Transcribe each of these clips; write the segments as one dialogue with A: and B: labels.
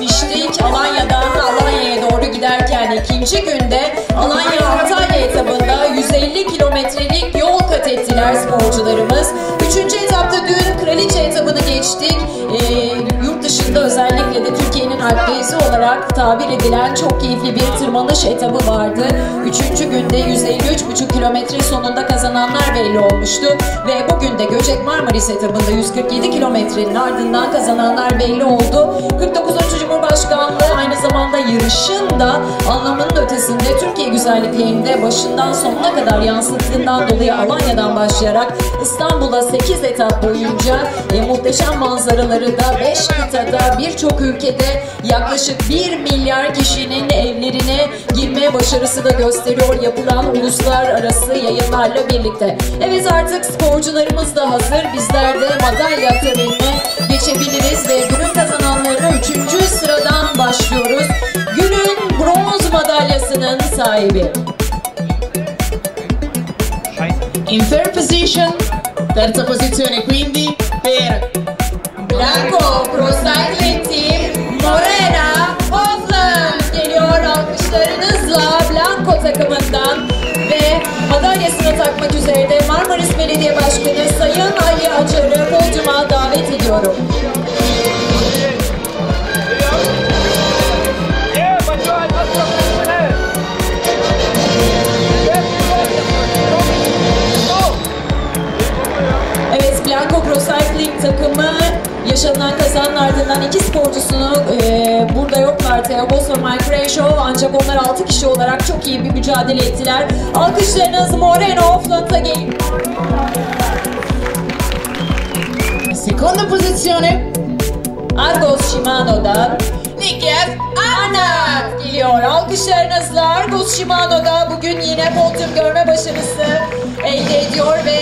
A: geçtik. Alanya'dan Alanya'ya doğru giderken ikinci günde Alanya Antalya etabında 150 kilometrelik yol kat ettiler sporcularımız. Üçüncü etapta dün kraliçe etabını geçtik. Ee, yurt dışında özellikle de Türkiye'nin Alpgezi olarak tabir edilen çok keyifli bir tırmanış etabı vardı. Üçüncü günde 153,5 kilometre sonunda kazananlar belli olmuştu. Ve bugün de Göcek Marmaris etabında 147 kilometrenin ardından kazananlar belli oldu. 49. Cumhurbaşkanlığı aynı zamanda yarışın da anlamının ötesinde Türkiye güzelliklerinde başından sonuna kadar yansıttığından dolayı Alanya'dan başlayarak İstanbul'a 8 etap boyunca e, muhteşem manzaraları da 5 kıtada birçok ülkede yaklaşık 1 milyar kişinin evlerine girme başarısı da gösteriyor yapılan uluslararası yayınlarla birlikte. Evet artık sporcularımız da hazır. Bizler de madalya törenine geçebiliriz ve günün kazananlarına 3. sıradan başlıyoruz. Günün bronz madalyasının sahibi.
B: In third position, terza posizione quindi per
A: Blanco Pro takmak üzere de Marmaris Belediye Başkanı Sayın Ali Acar'ı podyuma davet ediyorum. Evet Blanco Pro Cycling takımı yaşanan kazanın ardından iki sporcusunu e, burada yoklar Teobos ve Mike Renshaw ancak onlar 6 kişi olarak çok iyi bir mücadele ettiler. Alkışlarınız Moreno Offland'a gelin.
B: seconda posizione
A: Argos Shimano'dan
B: Nikias
A: Arnat geliyor. Alkışlarınızla Argos Shimano'da bugün yine podyum görme başarısı elde ediyor ve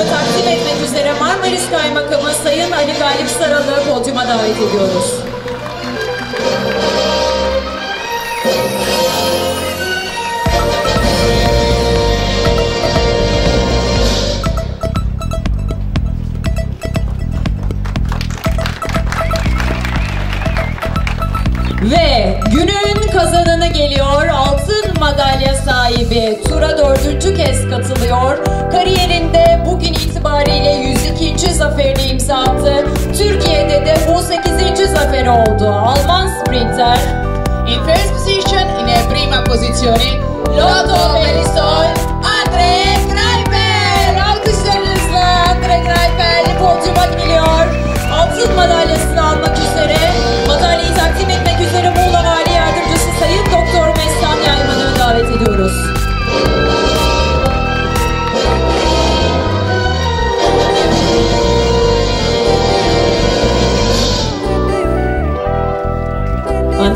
A: madalyasını takdim etmek üzere Marmaris Kaymakamı Sayın Ali Galip Saral'ı podyuma davet ediyoruz. Ve günün kazananı geliyor. Altın madalya sahibi. Tura dördüncü kez katılıyor. Kariyerinde bugün itibariyle 102. zaferini imza attı. Türkiye'de de bu 8. zaferi oldu. Alman sprinter
B: in first position in a prima posizione
A: Lotto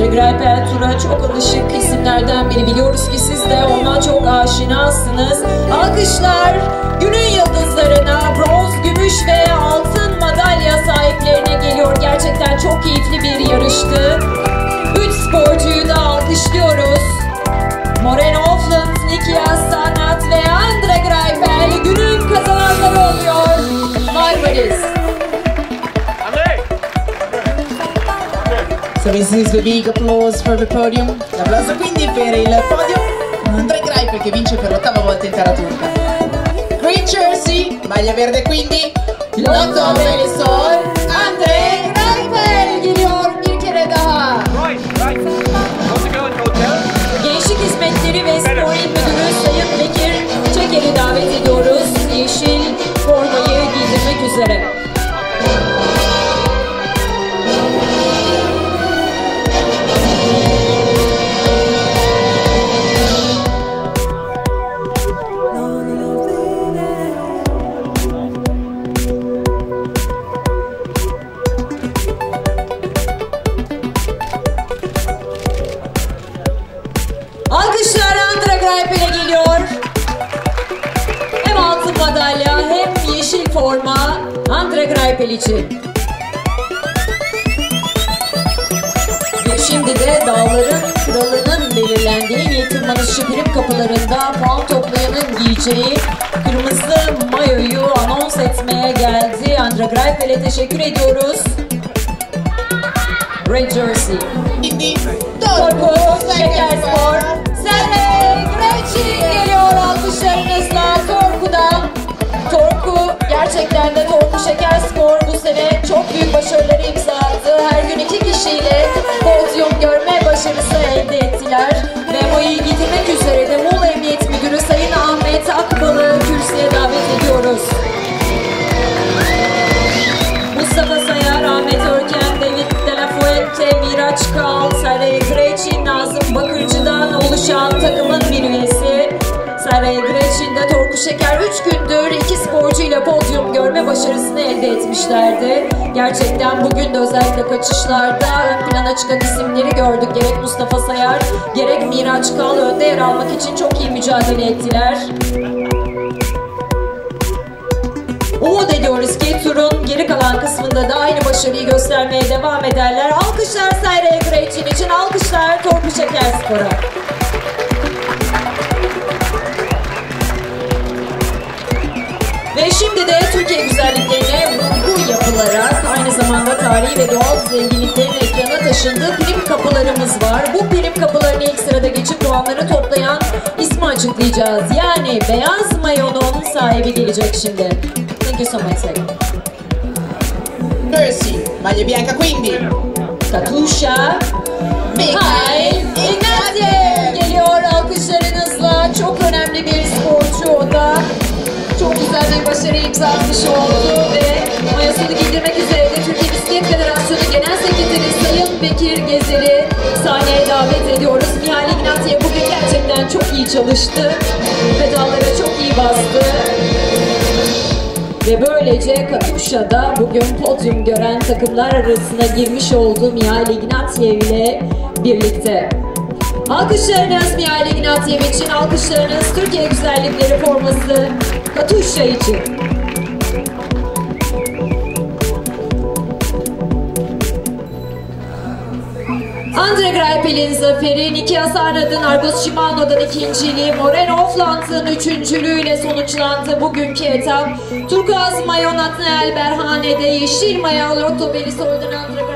A: Andre Greipel Tura çok alışık isimlerden biri. Biliyoruz ki siz de ona çok aşinasınız. Alkışlar günün yıldızlarına bronz, gümüş ve altın madalya sahiplerine geliyor. Gerçekten çok keyifli bir yarıştı. Üç sporcuyu
B: So this is the big applause for the podium. L'applauso quindi per il podio Andre Greipel che vince per l'ottava volta in terra turca. Green jersey, maglia verde quindi
A: Lotto Belisol, Greipel için. Ve şimdi de dağların kralının belirlendiği Nil Tırmanışçı prim kapılarında puan toplayanın giyeceği kırmızı mayoyu anons etmeye geldi. Andra Greipel'e teşekkür ediyoruz. Red Jersey. Torku Şekerspor. 3 gündür iki sporcuyla podyum görme başarısını elde etmişlerdi. Gerçekten bugün de özellikle kaçışlarda ön plana çıkan isimleri gördük. Gerek Mustafa Sayar, gerek Miraç Kal önde yer almak için çok iyi mücadele ettiler. Umut ediyoruz ki turun geri kalan kısmında da aynı başarıyı göstermeye devam ederler. Alkışlar Sayra'ya Greçin için, alkışlar Torku Şekerspor'a. Ve şimdi de Türkiye güzelliklerine vurgu yapılarak aynı zamanda tarihi ve doğal zenginliklerin ekrana taşındığı prim kapılarımız var. Bu prim kapılarını ilk sırada geçip puanları toplayan ismi açıklayacağız. Yani beyaz mayonun sahibi gelecek şimdi. Thank you so much. Sara.
B: Jersey, maglia bianca quindi.
A: Katusha Mikhail Bekir Gezer'i sahneye davet ediyoruz. Mihail Ignatiev bugün gerçekten çok iyi çalıştı. Pedallara çok iyi bastı. Ve böylece Katuşa'da bugün podyum gören takımlar arasına girmiş olduğu Mihail Ignatiev ile birlikte. Alkışlarınız Mihail Ignatiev için, alkışlarınız Türkiye Güzellikleri forması Katuşa için. Andre Greipel'in zaferi, Niki Asarad'ın Argos Shimano'dan ikinciliği, Moreno Offland'ın üçüncülüğüyle sonuçlandı bugünkü etap. Turkuaz Mayo Nathaniel Berhane'de, Yeşil Mayo Lotto Belisoy'dan Andre